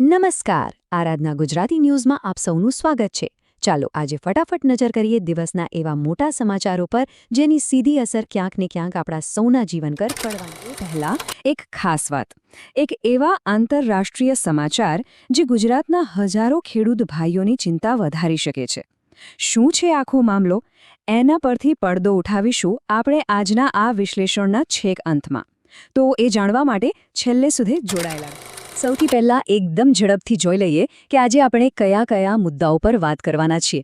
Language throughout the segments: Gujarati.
નમસ્કાર. આરાધના ગુજરાતી ન્યૂઝમાં આપ સૌનું સ્વાગત છે. ચાલો આજે ફટાફટ નજર કરીએ દિવસના એવા મોટા સમાચારો પર, જેની સીધી અસર ક્યાંક ને ક્યાંક આપણા સૌના જીવન પર પડવાની. પહેલા, એક ખાસ વાત. એક એવા આંતરરાષ્ટ્રીય સમાચાર, જે ગુજરાતના હજારો ખેડૂત ભાઈઓની ચિંતા વધારી શકે છે. શું છે આખો મામલો? એના પરથી પડદો ઉઠાવીશું આપણે આજના આ વિશ્લેષણના છેક અંતમાં. તો એ જાણવા માટે છેલ્લે સુધી જોડાયેલા. સૌથી પહેલા એકદમ ઝડપથી જોઈ લઈએ કે આજે આપણે કયા કયા મુદ્દાઓ પર વાત કરવાના છીએ.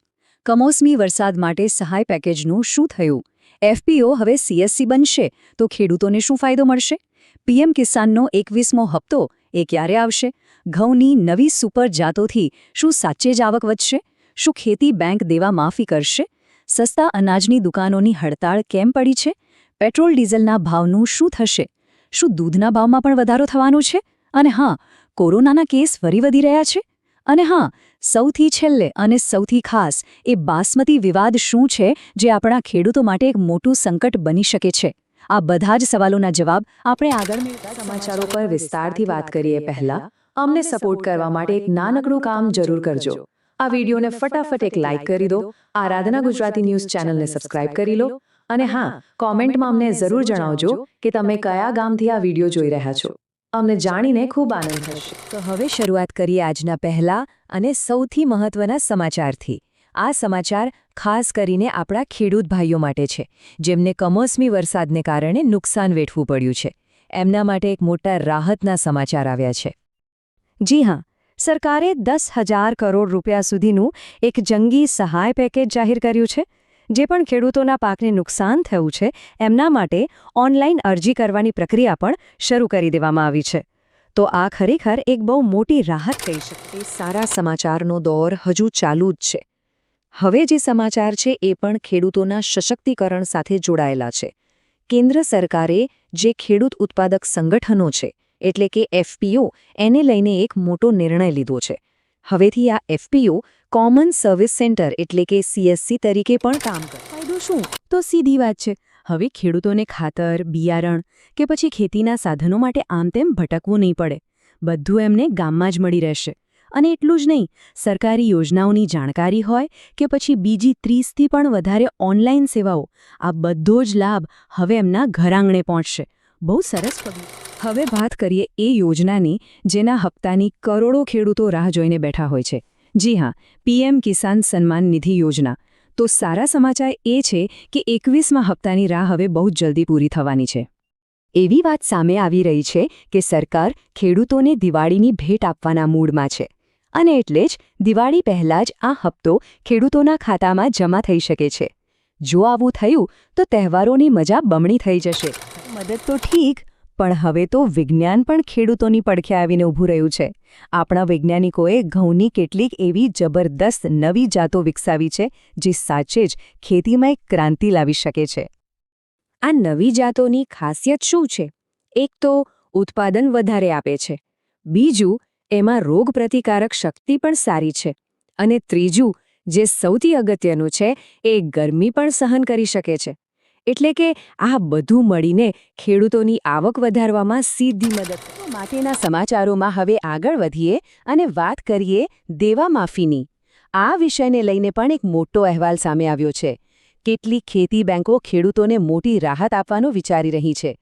કમોસમી વરસાદ માટે સહાય પેકેજનું શું થયું? એફપીઓ હવે સીએસસી બનશે તો ખેડૂતોને શું ફાયદો મળશે? પીએમ કિસાનનો એકવીસમો હપ્તો એ ક્યારે આવશે? ઘઉંની નવી સુપર જાતોથી શું સાચે જ આવક વધશે? શું ખેતી બેંક દેવા માફી કરશે? સસ્તા અનાજની દુકાનોની હડતાળ કેમ પડી છે? પેટ્રોલ ડીઝલના ભાવનું શું થશે? શું દૂધના ભાવમાં પણ વધારો થવાનો છે? અને હા, કોરોનાના કેસ ફરી વધી રહ્યા છે? અને હા, સૌથી છેલ્લે અને સૌથી ખાસ, એ બાસમતી વિવાદ શું છે જે આપણા ખેડૂતો માટે એક મોટું સંકટ બની શકે છે? આ બધા જ સવાલોના જવાબ આપણે આગળ સમાચારો પર વિસ્તારથી વાત કરીએ પહેલા. અમને સપોર્ટ કરવા માટે એક નાનકડું કામ જરૂર કરજો. આ વિડીયોને ફટાફટ એક લાઇક કરી દો, આરાધના ગુજરાતી ન્યૂઝ ચેનલને સબસ્ક્રાઇબ કરી લો અને હા, કોમેન્ટમાં અમને જરૂર જણાવજો કે તમે કયા ગામથી આ વીડિયો જોઈ રહ્યા છો. અમને જાણીને ખૂબ આનંદ થશે તો હવે શરૂઆત કરીએ આજના પહેલા અને સૌથી મહત્વના સમાચારથી. આ સમાચાર ખાસ કરીને આપણા ખેડૂત ભાઈઓ માટે છે, જેમને કમોસમી વરસાદને કારણે નુકસાન વેઠવું પડ્યું છે. એમના માટે એક મોટા રાહતના સમાચાર આવ્યા છે. જી હા, સરકારે દસ હજાર કરોડ રૂપિયા સુધીનું એક જંગી સહાય પેકેજ જાહેર કર્યું છે. જે પણ ખેડૂતોના પાકને નુકસાન થયું છે, એમના માટે ઓનલાઈન અરજી કરવાની પ્રક્રિયા પણ શરૂ કરી દેવામાં આવી છે. તો આ ખરેખર એક બહુ મોટી રાહત કહી શકે સારા સમાચારનો દોર હજુ ચાલુ જ છે. હવે જે સમાચાર છે, એ પણ ખેડૂતોના સશક્તિકરણ સાથે જોડાયેલા છે. કેન્દ્ર સરકારે જે ખેડૂત ઉત્પાદક સંગઠનો છે, એટલે કે એફપીઓ, એને લઈને એક મોટો નિર્ણય લીધો છે. હવેથી આ એફપીઓ કોમન સર્વિસ સેન્ટર એટલે કે સીએસસી તરીકે પણ કામ કરે. ફાયદો શું? તો સીધી વાત છે. હવે ખેડૂતોને ખાતર, બિયારણ કે પછી ખેતીના સાધનો માટે આમ તેમ ભટકવું નહીં પડે. બધું એમને ગામમાં જ મળી રહેશે. અને એટલું જ નહીં, સરકારી યોજનાઓની જાણકારી હોય કે પછી બીજી ત્રીસથી પણ વધારે ઓનલાઈન સેવાઓ, આ બધો જ લાભ હવે એમના ઘરાંગણે પહોંચશે. બહુ સરસ પગલું. હવે વાત કરીએ એ યોજનાની, જેના હપ્તાની કરોડો ખેડૂતો રાહ જોઈને બેઠા હોય છે. જી હા, પીએમ કિસાન સન્માન નિધિ યોજના. તો સારા સમાચાર એ છે કે એકવીસમાં હપ્તાની રાહ હવે બહુ જલ્દી પૂરી થવાની છે. એવી વાત સામે આવી રહી છે કે સરકાર ખેડૂતોને દિવાળીની ભેટ આપવાના મૂડમાં છે. અને એટલે જ દિવાળી પહેલાં જ આ હપ્તો ખેડૂતોના ખાતામાં જમા થઈ શકે છે. જો આવું થયું તો તહેવારોની મજા બમણી થઈ જશે. મદદ તો ઠીક પણ હવે તો વિજ્ઞાન પણ ખેડૂતોની પડખે આવીને ઊભું રહ્યું છે. આપણા વૈજ્ઞાનિકોએ ઘઉંની કેટલીક એવી જબરદસ્ત નવી જાતો વિકસાવી છે, જે સાચે જ ખેતીમાં એક ક્રાંતિ લાવી શકે છે. આ નવી જાતોની ખાસિયત શું છે? એક તો ઉત્પાદન વધારે આપે છે. બીજું, એમાં રોગપ્રતિકારક શક્તિ પણ સારી છે. અને ત્રીજું, જે સૌથી અગત્યનું છે, એ ગરમી પણ સહન કરી શકે છે. એટલે કે આ બધું મળીને ખેડૂતોની આવક વધારવામાં સીધી મદદ માટેના સમાચારોમાં હવે આગળ વધીએ અને વાત કરીએ દેવા માફીની. આ વિષયને લઈને પણ એક મોટો અહેવાલ સામે આવ્યો છે. કેટલીક ખેતી બેંકો ખેડૂતોને મોટી રાહત આપવાનું વિચારી રહી છે.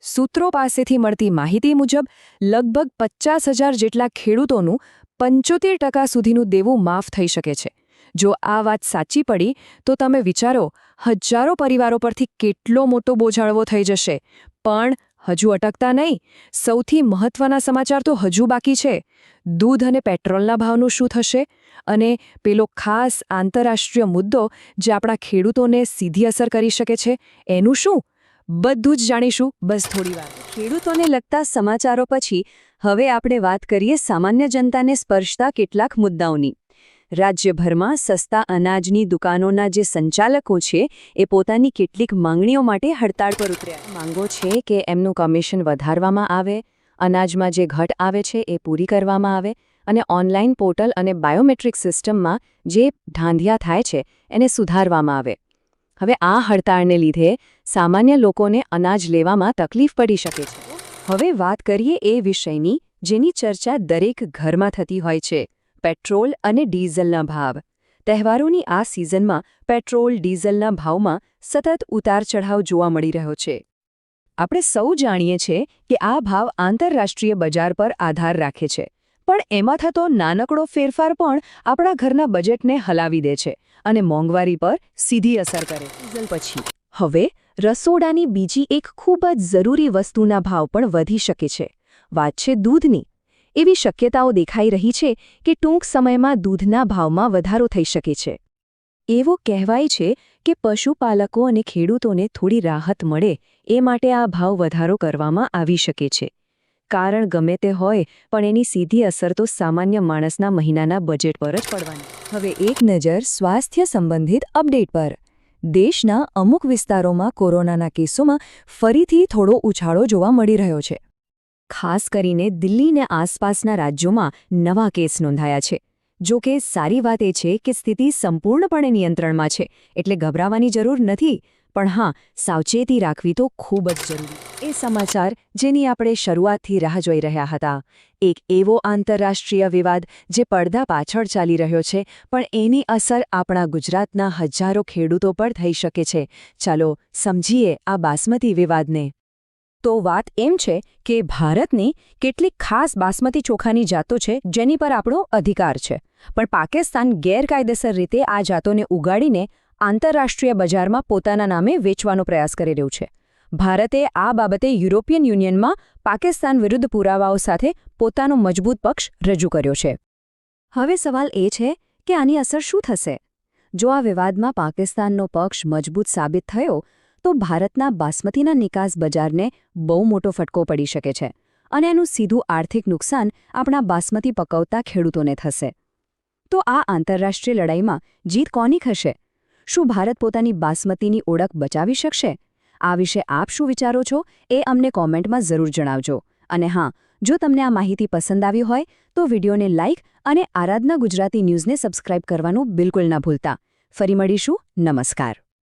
સૂત્રો પાસેથી મળતી માહિતી મુજબ, લગભગ પચાસ જેટલા ખેડૂતોનું પંચોતેર સુધીનું દેવું માફ થઈ શકે છે. જો આ વાત સાચી પડી, તો તમે વિચારો, હજારો પરિવારો પરથી કેટલો મોટો બોજાળવો થઈ જશે. પણ હજુ અટકતા નહીં. સૌથી મહત્વના સમાચાર તો હજુ બાકી છે. દૂધ અને પેટ્રોલના ભાવનું શું થશે? અને પેલો ખાસ આંતરરાષ્ટ્રીય મુદ્દો જે આપણા ખેડૂતોને સીધી અસર કરી શકે છે, એનું શું? બધું જ જાણીશું. બસ થોડી વાર. ખેડૂતોને લગતા સમાચારો પછી હવે આપણે વાત કરીએ સામાન્ય જનતાને સ્પર્શતા કેટલાક મુદ્દાઓની. રાજ્યભરમાં સસ્તા અનાજની દુકાનોના જે સંચાલકો છે, એ પોતાની કેટલીક માંગણીઓ માટે હડતાળ પર ઉતર્યા. માંગો છે કે એમનું કમિશન વધારવામાં આવે, અનાજમાં જે ઘટ આવે છે એ પૂરી કરવામાં આવે, અને ઓનલાઈન પોર્ટલ અને બાયોમેટ્રિક સિસ્ટમમાં જે ઢાંધિયા થાય છે, એને સુધારવામાં આવે. હવે આ હડતાળને લીધે સામાન્ય લોકોને અનાજ લેવામાં તકલીફ પડી શકે છે. હવે વાત કરીએ એ વિષયની, જેની ચર્ચા દરેક ઘરમાં થતી હોય છે. પેટ્રોલ અને ડીઝલના ભાવ. તહેવારોની આ સિઝનમાં પેટ્રોલ, ડીઝલના ભાવમાં સતત ઉતાર ચઢાવ જોવા મળી રહ્યો છે. આપણે સૌ જાણીએ છીએ કે આ ભાવ આંતરરાષ્ટ્રીય બજાર પર આધાર રાખે છે. પણ એમાં થતો નાનકડો ફેરફાર પણ આપણા ઘરના બજેટને હલાવી દે છે અને મોંઘવારી પર સીધી અસર કરે. ડીઝલ પછી. હવે, રસોડાની બીજી એક ખૂબ જ જરૂરી વસ્તુના ભાવ પણ વધી શકે છે. વાત છે દૂધની. એવી શક્યતાઓ દેખાઈ રહી છે કે ટૂંક સમયમાં દૂધના ભાવમાં વધારો થઈ શકે છે. એવો કહેવાય છે કે પશુપાલકો અને ખેડૂતોને થોડી રાહત મળે એ માટે આ ભાવ વધારો કરવામાં આવી શકે છે. કારણ ગમે તે હોય, પણ એની સીધી અસર તો સામાન્ય માણસના મહિનાના બજેટ પર જ પડવાની. હવે એક નજર સ્વાસ્થ્ય સંબંધિત અપડેટ પર. દેશના અમુક વિસ્તારોમાં કોરોનાના કેસોમાં ફરીથી થોડો ઉછાળો જોવા મળી રહ્યો છે. ખાસ કરીને દિલ્હીને આસપાસના રાજ્યોમાં નવા કેસ નોંધાયા છે. જો કે સારી વાત એ છે કે સ્થિતિ સંપૂર્ણપણે નિયંત્રણમાં છે, એટલે ગભરાવાની જરૂર નથી. પણ હા, સાવચેતી રાખવી તો ખૂબ જ જરૂરી. એ સમાચાર જેની આપણે શરૂઆતથી રાહ જોઈ રહ્યા હતા. એક એવો આંતરરાષ્ટ્રીય વિવાદ જે પડદા પાછળ ચાલી રહ્યો છે, પણ એની અસર આપણા ગુજરાતના હજારો ખેડૂતો પર થઈ શકે છે. ચાલો સમજીએ આ બાસમતી વિવાદને. તો વાત એમ છે કે ભારતની કેટલીક ખાસ બાસમતી ચોખાની જાતો છે જેની પર આપણો અધિકાર છે. પણ પાકિસ્તાન ગેરકાયદેસર રીતે આ જાતોને ઉગાડીને આંતરરાષ્ટ્રીય બજારમાં પોતાના નામે વેચવાનો પ્રયાસ કરી રહ્યું છે. ભારતે આ બાબતે યુરોપિયન યુનિયનમાં પાકિસ્તાન વિરુદ્ધ પુરાવાઓ સાથે પોતાનો મજબૂત પક્ષ રજૂ કર્યો છે. હવે સવાલ એ છે કે આની અસર શું થશે? જો આ વિવાદમાં પાકિસ્તાનનો પક્ષ મજબૂત સાબિત થયો તો ભારતના બાસમતીના નિકાસ બજારને બહુ મોટો ફટકો પડી શકે છે અને એનું સીધું આર્થિક નુકસાન આપણા બાસમતી પકવતા ખેડૂતોને થશે. તો આ આંતરરાષ્ટ્રીય લડાઈમાં જીત કોની થશે? શું ભારત પોતાની બાસમતીની ઓળખ બચાવી શકશે? આ વિશે આપ શું વિચારો છો એ અમને કોમેન્ટમાં જરૂર જણાવજો. અને હા, જો તમને આ માહિતી પસંદ આવી હોય તો વિડીયોને લાઇક અને આરાધના ગુજરાતી ન્યૂઝને સબસ્ક્રાઇબ કરવાનું બિલકુલ ના ભૂલતા. ફરી મળીશું. નમસ્કાર.